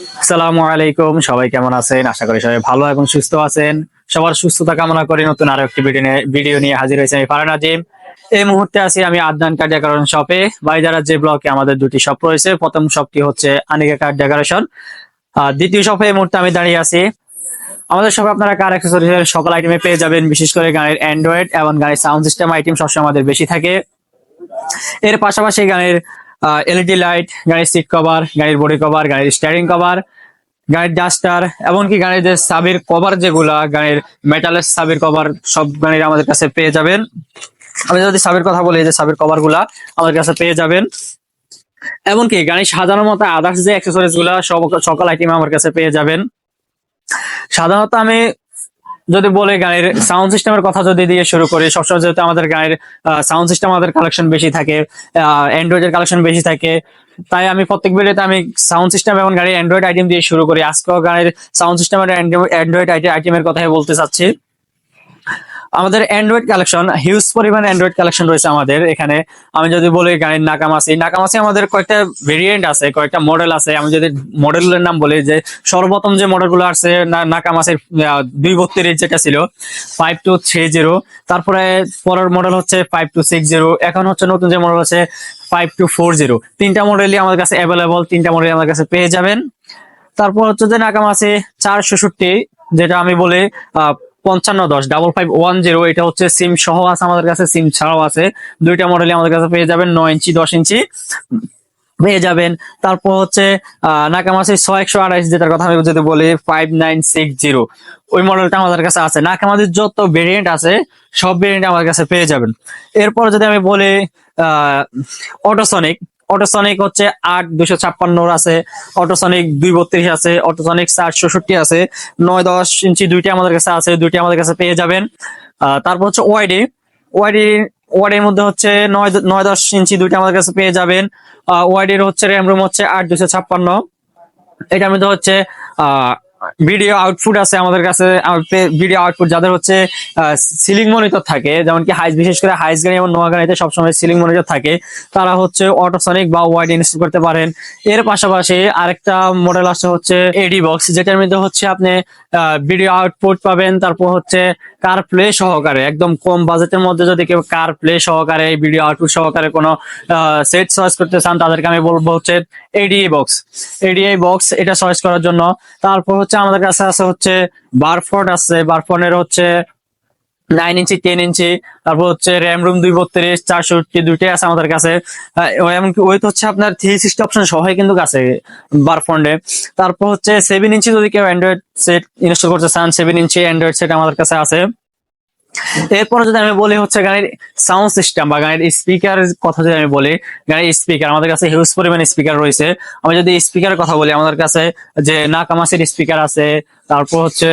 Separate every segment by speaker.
Speaker 1: আসসালামু আলাইকুম, সবাই কেমন আছেন? আশা করি সবাই ভালো এবং সুস্থ আছেন। সবার সুস্থতা কামনা করে নতুন আরও একটি ভিডিও নিয়ে হাজির হয়েছে আমি ফারান আজিম। এই মুহূর্তে আছি আমি আদনান কার্ড ডেকোরেশন শপে। বাইজারা যে ব্লকে আমাদের দুটি শপ রয়েছে, প্রথম শপটি হচ্ছে আনিকা কার্ড ডেকোরেশন। আর দ্বিতীয় শপে এই মুহূর্তে আমি দাঁড়িয়ে আছি। আমাদের শপে আপনারা কার অ্যাক্সেসরিজ সকল আইটেমে পেয়ে যাবেন, বিশেষ করে গাড়ির অ্যান্ড্রয়েড এবং গাড়ির সাউন্ড সিস্টেম আইটেম সবসময় আমাদের বেশি থাকে। এর পাশাপাশি গাড়ির এলইডি লাইট গাড়ির সিট কভার গাড়ির বডি কভার গাড়ির স্টিয়ারিং কভার গাড়ির ডাস্টার এমনকি গাড়ির যে সাবির কভার যেগুলা, গাড়ির মেটালের সাবির কভার সব গাড়ির আমাদের কাছে পেয়ে যাবেন। আমি যদি সাবির কথা বলি যে সাবির কভারগুলা আমাদের কাছে পেয়ে যাবেন। এমনকি গাড়ি সাজানোর মতো আদার্স যে অ্যাক্সেসরিজগুলা সব, সকল আইটেম আমার কাছে পেয়ে যাবেন। সাধারণত আমি যদি বলে গাড়ির সাউন্ড সিস্টেমের কথা যদি দিয়ে শুরু করি, সবসময় যেহেতু আমাদের গাড়ির সাউন্ড সিস্টেম আমাদের কালেকশন বেশি থাকে অ্যান্ড্রয়েডের কালেকশন বেশি থাকে, তাই আমি প্রত্যেক ভিডিওতে আমি সাউন্ড সিস্টেম এবং গাড়ির অ্যান্ড্রয়েড আইটেম দিয়ে শুরু করি। আজকেও গাড়ির সাউন্ড সিস্টেম সিস্টেমের অ্যান্ড্রয়েড আইটেমের কথাই বলতে চাচ্ছি। আমাদের অ্যান্ড্রয়েড কালেকশন হিউজ পরিমাণ অ্যান্ড্রয়েড কালেকশন রয়েছে আমাদের এখানে। আমি যদি বলি গাড়ির নাকামাসি নাকামাসি আমাদের কয়েকটা ভেরিয়েন্ট আছে কয়েকটা মডেল আছে। আমি যদি মডেলের নাম বলি যে সর্বপ্রথম যে মডেলগুলো না- নাকামাসির দুই বত্রিশ যেটা ছিল ফাইভ টু থ্রি জিরো তারপরে পরের মডেল হচ্ছে ফাইভ টু সিক্স জিরো এখন হচ্ছে নতুন যে মডেল আছে ফাইভ টু ফোর জিরো তিনটা মডেলই আমাদের কাছে অ্যাভেলেবল তিনটা মডেল আমাদের কাছে পেয়ে যাবেন। তারপর হচ্ছে যে নাকামাসি চার ষষট্টি যেটা আমি বলি আহ, পঞ্চান্ন দশ ডাবল ফাইভ ওয়ান জিরো এটা হচ্ছে সিম সহ আছে আমাদের কাছে সিম ছাড়াও আছে। দুইটা মডেলই আমাদের কাছে পেয়ে যাবেন নয় ইঞ্চি, দশ ইঞ্চি। পেয়ে যাবেন। তারপর হচ্ছে নাকামাসি ছয় একশো আড়াইশ, যেটার কথা আমি যদি বলি ফাইভ নাইন সিক্স জিরো ওই মডেলটা আমাদের কাছে আছে। নাকামাসির যত ভেরিয়েন্ট আছে, সব ভেরিয়েন্ট আমাদের কাছে পেয়ে যাবেন। এরপর যদি আমি বলি, আহ অটোসনিক অটোসনিক হচ্ছে আট দুশো ছাপ্পান্ন আছে। অটোসনিক দুই বত্রিশ আছে অটোসনিক চার ষষট্টি আছে। নয় দশ ইঞ্চি দুইটি আমাদের কাছে আছে দুইটি আমাদের কাছে পেয়ে যাবেন। আহ, তারপর হচ্ছে ওয়াইডি ওয়াইডি ওয়ার্ডের মধ্যে হচ্ছে নয় নয় দশ ইঞ্চি দুইটা আমাদের কাছে পেয়ে যাবেন। ওয়ার্ডের হচ্ছে র্যাম রুম হচ্ছে আট দুশো ছাপ্পান্ন। এটার মধ্যে হচ্ছে ভিডিও আউটপুট আছে আমাদের কাছে ভিডিও আউটপুট যাদের হচ্ছে সিলিং মনিটর থাকে, যেমন কি হাইস বিশেষ করে হাইস গাড়ি এবং নোয়া গাড়িতে সবসময় সিলিং মনিটর থাকে, তারা হচ্ছে অটোসনিক বা ওয়াইড ইনস্টল করতে পারেন। এর পাশাপাশি আরেকটা মডেল আছে হচ্ছে এডি বক্স যেটার মধ্যে হচ্ছে আপনি ভিডিও আউটপুট পাবেন, তারপর হচ্ছে কার প্লে সহকারে, একদম কম বাজেটের মধ্যে যদি কেউ কার প্লে সহকারে ভিডিও আউটপুট সহকারে কোনো সেট চয়েস করতে চান, তাদেরকে আমি বলব হচ্ছে এডিএ বক্স এডিএ বক্স এটা চয়েস করার জন্য। তারপর হচ্ছে আমাদের কাছে আছে হচ্ছে বারফোর্ড আছে। বারফোনের হচ্ছে নাইন ইঞ্চি টেন ইঞ্চি তারপর হচ্ছে র্যাম রুম দুই বত্রিশ, চারষট্টি দুইটাই আছে আমাদের কাছে। এমনকি ওই তো হচ্ছে আপনার থ্রি সিক্সটি অপশন সবাই কিন্তু আছে বারফন্ডে তারপর হচ্ছে সেভেন ইঞ্চি যদি কেউ অ্যান্ড্রয়েড সেট ইনস্টল করতে চান সেভেন ইঞ্চি অ্যান্ড্রয়েড সেট আমাদের কাছে আছে। এরপরে যদি আমি বলি হচ্ছে গাড়ির সাউন্ড সিস্টেম বা গাড়ির স্পিকার কথা যদি আমি বলি, গাড়ির স্পিকার আমাদের কাছে হিউজ পরিমাণ স্পিকার রয়েছে। আমি যদি স্পিকারের কথা বলি, আমাদের কাছে যে নাকামাসির স্পিকার আছে, তারপর হচ্ছে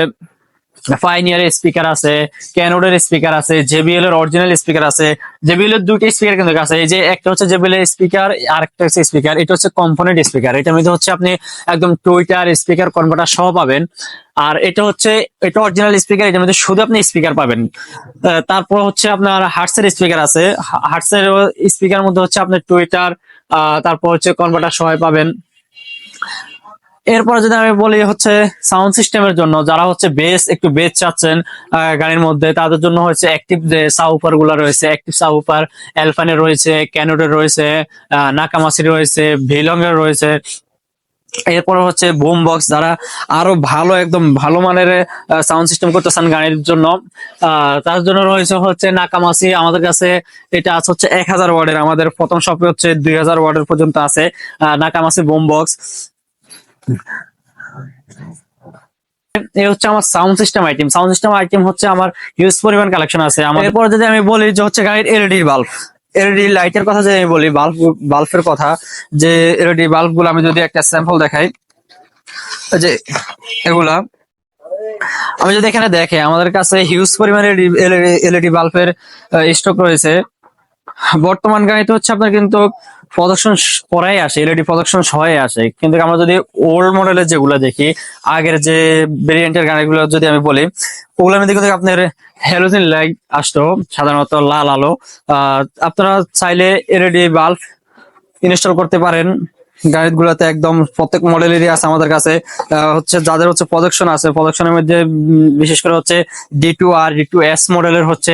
Speaker 1: ফাইনিয়ারের স্পিকার আছে ক্যানোডের স্পিকার আছে জেবিএল এর অরিজিনাল স্পিকার আছে। জেবিএল এর দুইটা স্পিকার কিন্তু আছে। এই যে একটা হচ্ছে জেবিএল এর স্পিকার আর একটা হচ্ছে স্পিকার এটা হচ্ছে কম্পোনেন্ট স্পিকার এটার মধ্যে হচ্ছে আপনি একদম টুইটার স্পিকার কনভার্টার সহ পাবেন। আর এটা হচ্ছে, এটা অরিজিনাল স্পিকার এটার মধ্যে শুধু আপনি স্পিকার পাবেন। তারপর হচ্ছে আপনার হার্টসের স্পিকার আছে। হার্টসের স্পিকার মধ্যে হচ্ছে আপনার টুইটার তারপর হচ্ছে কনভার্টার সহায় পাবেন। এরপরে যদি আমি বলি হচ্ছে সাউন্ড সিস্টেমের জন্য যারা হচ্ছে বেস একটু বেস চাচ্ছেন গাড়ির মধ্যে তাদের জন্য হচ্ছে অ্যাক্টিভ যে সাউপারগুলো রয়েছে অ্যাক্টিভ সাউপার অ্যালফানের রয়েছে ক্যানোডের রয়েছে আহ, নাকামাসির রয়েছে ভিলং এর রয়েছে। এরপরে হচ্ছে বুম বক্স যারা আরও ভালো একদম ভালো মানের সাউন্ড সিস্টেম করতে চান গাড়ির জন্য তার জন্য রয়েছে হচ্ছে নাকামাসি। আমাদের কাছে এটা আছে হচ্ছে এক হাজার ওয়ার্ডের আমাদের প্রথম শপে হচ্ছে দুই হাজার ওয়ার্ডের পর্যন্ত আছে নাকামাসি বুম বক্স এই হচ্ছে আমার sound system item sound system item হচ্ছে আমার হিউজ পরিমাণ কালেকশন আছে। আমার এরপর যদি আমি বলি যে হচ্ছে গাড়ির এলইডি বাল্ব এলইডি লাইটের কথা যদি আমি বলি বাল্ব বাল্বের কথা, যে এলইডি বাল্বগুলো আমি যদি একটা স্যাম্পল দেখাই যে এগুলা, আমি যদি এখানে দেখে, আমাদের কাছে হিউজ পরিমাণে এলইডি বাল্বের স্টক রয়েছে। বর্তমান গাড়িতে হচ্ছে আপনার কিন্তু প্রদর্শন পরাই আসে এলইডি প্রদর্শন সহায় আসে। কিন্তু আমরা যদি ওল্ড মডেলের যেগুলো দেখি, আগের যে ভেরিয়েন্টের গাড়িগুলো যদি আমি বলি ওগুলোর মধ্যে কিন্তু আপনার হ্যালোজিন লাইট আসতো, সাধারণত লাল আলো। আপনারা চাইলে এলইডি বাল্ব ইনস্টল করতে পারেন।
Speaker 2: গাড়িগুলোতে একদম প্রত্যেক মডেলেরই আছে আমাদের কাছে। হচ্ছে যাদের হচ্ছে প্রজেকশন আছে প্রজেকশনের মধ্যে বিশেষ করে হচ্ছে D two R D two S মডেলের হচ্ছে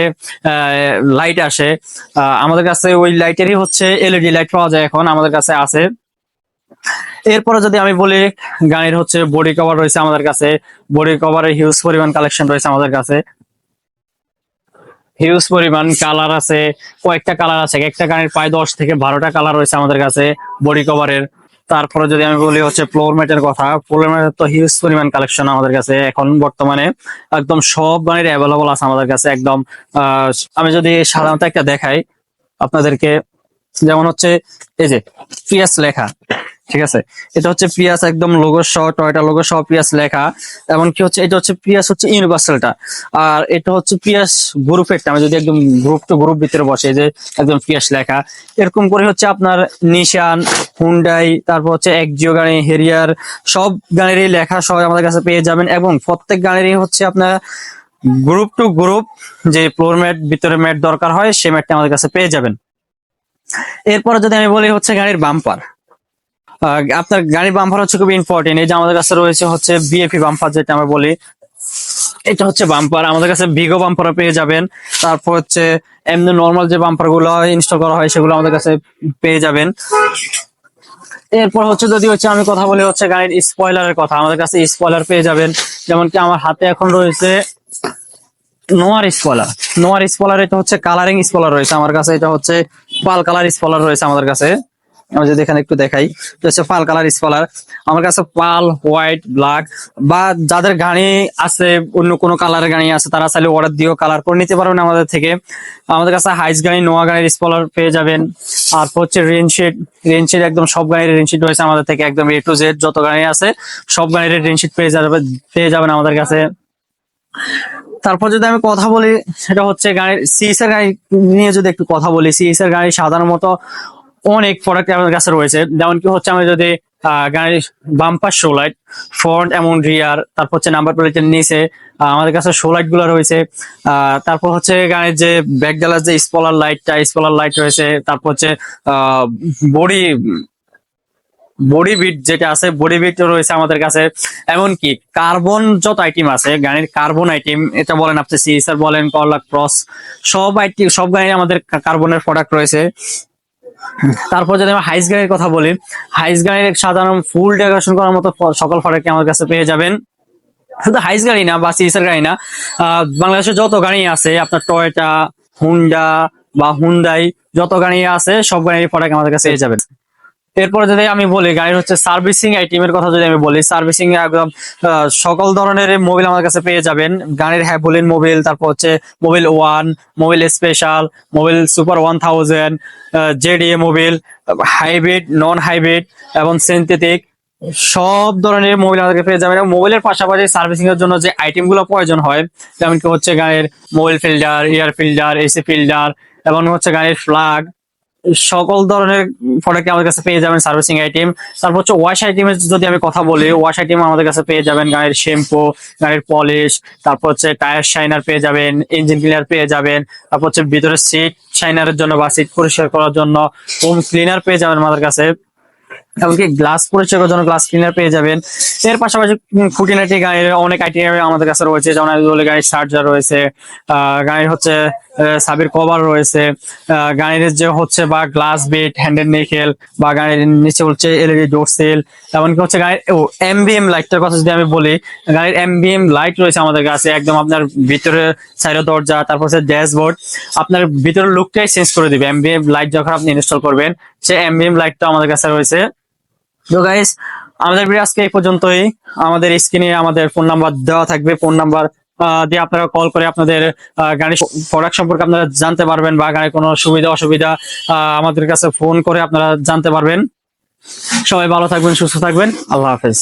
Speaker 2: লাইট আসে। আমাদের কাছে ওই লাইটেরই হচ্ছে এলইডি লাইট পাওয়া যায় এখন, আমাদের কাছে আছে। এরপরে যদি আমি বলি, গাড়ির হচ্ছে বডি কভার রয়েছে আমাদের কাছে। বডি কভারের হিউজ পরিমাণ কালেকশন রয়েছে আমাদের কাছে। হিউজ পরিমাণ কালার আছে, কয়েকটা কালার আছে, একটা গানের প্রায় দশ থেকে বারোটা কালার রয়েছে আমাদের কাছে বডি কভারের তারপরে যদি আমি বলি হচ্ছে ফ্লোর ম্যাটের কথা ফ্লোর ম্যাটের তো হিউজ পরিমাণ কালেকশন আমাদের কাছে। এখন বর্তমানে একদম সব গানের অ্যাভেলেবল আছে আমাদের কাছে, একদম আমি যদি সাধারণত একটা দেখাই আপনাদেরকে যেমন হচ্ছে, এই যে পিয়াস লেখা, ঠিক আছে? এটা হচ্ছে পিয়াস একদম লোগো সহ, টয়টা লোগো সহ পিয়াস লেখা। এমনকি হচ্ছে, এটা হচ্ছে পিয়াস হচ্ছে ইউনিভার্সালটা। আর এটা হচ্ছে পিয়াস গ্রুপেরটা, আমি যদি একদম গ্রুপ টু গ্রুপ ভিতরে বসে যে একদম পিয়াস লেখা। এরকম করে হচ্ছে আপনার নিশান, হুন্ডাই, তারপর হচ্ছে একজিও গাড়ি হেরিয়ার, সব গাড়িরই লেখা সহ আমাদের কাছে পেয়ে যাবেন। এবং প্রত্যেক গাড়িরই হচ্ছে আপনার গ্রুপ টু গ্রুপ যে ফ্লোর ম্যাট ভিতরে ম্যাট দরকার হয়, সে ম্যাটটা আমাদের কাছে পেয়ে যাবেন। এরপরে যদি আমি বলি হচ্ছে গাড়ির বাম্পার আপনার গাড়ির বাম্পার হচ্ছে খুব ইম্পর্টেন্ট এই যে আমাদের কাছে রয়েছে হচ্ছে বিএপি বাম্পার যেটা আমরা বলি, এটা হচ্ছে বাম্পার আমাদের কাছে বিগো বাম্পার পেয়ে যাবেন। তারপর হচ্ছে এমনি নর্মাল যে বাম্পারগুলো ইনস্টল করা হয়, সেগুলো আমাদের কাছে পেয়ে যাবেন। এরপর হচ্ছে যদি হচ্ছে আমি কথা বলি হচ্ছে গাড়ির স্পয়লারের কথা, আমাদের কাছে স্পয়লার পেয়ে যাবেন। যেমন কি আমার হাতে এখন রয়েছে নোয়ার স্পলার নোয়ার স্পলার এটা হচ্ছে কালারিং স্পলার রয়েছে আমার কাছে, এটা হচ্ছে পাল কালার স্পলার রয়েছে আমাদের কাছে। আমি যদি এখানে একটু দেখাই হচ্ছে পাল কালার স্কলার আমার কাছে পাল হোয়াইট ব্ল্যাক বা যাদের গাড়ি আছে, অন্য কোনো কালারের গাড়ি আছে, তারা চাইলে অর্ডার দিয়েও কালার করে নিতে পারবেন আমাদের থেকে। আমাদের কাছে হাইস গাড়ি নোয়া গাড়ির স্কলার পেয়ে যাবেন। আর হচ্ছে রেনশিট রেনশিট একদম সব গাড়ির রেনশিট রয়েছে আমাদের থেকে, একদম এ টু জেড যত গাড়ি আছে, সব গাড়ির রেনশিট পেয়ে যাবে, পেয়ে যাবেন আমাদের কাছে। তারপর যদি আমি কথা বলি, সেটা হচ্ছে গাড়ির সিএস এর গাড়ি নিয়ে যদি একটু কথা বলি সিএস এর গাড়ি সাধারণত অনেক প্রোডাক্ট আমাদের কাছে রয়েছে। যেমন কি হচ্ছে, আমি যদি গাড়ির বাম্পার শো লাইট ফ্রন্ট এমন রিয়ার তারপর হচ্ছে নাম্বার প্লেটের নিচে আমাদের কাছে শো লাইটগুলো রয়েছে। তারপর হচ্ছে গাড়ির যে ব্যাক গ্লাস যে স্পলার লাইটটা স্পলার লাইট রয়েছে। তারপর হচ্ছে বডি বডি বিট যেটা আছে বডি বিট রয়েছে আমাদের কাছে। এমনকি কার্বন যত আইটেম আছে গাড়ির কার্বন আইটেম এটা বলেন আপনি সিএসআর বলেন করলা ক্রস সব আইটেম সব গাড়ি আমাদের কার্বনের প্রোডাক্ট রয়েছে। তারপর যদি আমি হাইস গাড়ির কথা বলি হাইস গাড়ির সাধারণ ফুল ডেকোরেশন করার মতো সকল প্রোডাক্ট আমার কাছে পেয়ে যাবেন। শুধু হাইস গাড়ি না বা সিএসআর গাড়ি না আহ, বাংলাদেশে যত গাড়ি আছে আপনার টয়োটা হুন্ডা বা হুন্ডাই যত গাড়ি আছে সব গাড়ির প্রোডাক্ট আমাদের কাছে পেয়ে যাবেন। এরপরে যদি আমি বলি, গাড়ির হচ্ছে সার্ভিসিং আইটেমের কথা যদি আমি বলি সার্ভিসিং একদম সকল ধরনের মোবিল আমার কাছে পেয়ে যাবেন। গাড়ির হ্যাভোলিন মোবিল তারপর হচ্ছে Mobil one Mobil special Mobil super one thousand JDA Mobil hybrid non hybrid এবং সিনথেটিক সব ধরনের মোবাইল আমাদেরকে পেয়ে যাবেন। এবং মোবাইলের পাশাপাশি সার্ভিসিং এর জন্য যে আইটেমগুলো প্রয়োজন হয় যেমন কি হচ্ছে গাড়ির mobil filter air filter AC filter এবং হচ্ছে গাড়ির ফ্লাগ সকল ধরনের প্রোডাক্ট আমাদের কাছে পেয়ে যাবেন সার্ভিসিং আইটেম তারপর হচ্ছে ওয়াশ আইটেমের যদি আমি কথা বলি ওয়াশ আইটেম আমাদের কাছে পেয়ে যাবেন গাড়ির শ্যাম্পু গাড়ির পলিশ তারপর হচ্ছে টায়ার শাইনার পেয়ে যাবেন ইঞ্জিন ক্লিনার পেয়ে যাবেন, তারপর হচ্ছে ভিতরে সিট শাইনারের জন্য বা সিট পরিষ্কার করার জন্য হোম ক্লিনার পেয়ে যাবেন আমাদের কাছে। এমনকি গ্লাস পরিষ্কার জন্য গ্লাস ক্লিনার পেয়ে যাবেন। এর পাশাপাশি খুঁটিনাটি গাড়ির অনেক আইটেম আমাদের কাছে রয়েছে, যেমন গাড়ির চার্জার রয়েছে গাড়ির হচ্ছে সাবির কভার রয়েছে গাড়ির যে হচ্ছে বা গ্লাস বিট হ্যান্ডেল নিকেল বা গাড়ির নিচে হচ্ছে এলইডি ডোর সেল এমনকি হচ্ছে গাড়ির ও এমবিএম লাইটটার কথা যদি আমি বলি গাড়ির এমবিএম লাইট রয়েছে আমাদের কাছে, একদম আপনার ভিতরে সাইড দরজা, তারপর হচ্ছে ড্যাশবোর্ড আপনার ভিতরের লুকটাই চেঞ্জ করে দিবে। এমবিএম লাইট যখন আপনি ইনস্টল করবেন, সে এমবিএম লাইটটা আমাদের কাছে রয়েছে। তো গাইস আমাদের ভিডিও আজকে এই পর্যন্তই। আমাদের স্ক্রিনে আমাদের ফোন নাম্বার দেওয়া থাকবে। ফোন নাম্বার দিয়ে আপনারা কল করে আপনাদের গাড়ির প্রোডাক্ট সম্পর্কে আপনারা জানতে পারবেন বা গাড়ির কোনো সুবিধা, অসুবিধা আমাদের কাছে ফোন করে আপনারা জানতে পারবেন। সবাই ভালো থাকবেন, সুস্থ থাকবেন। আল্লাহ হাফেজ।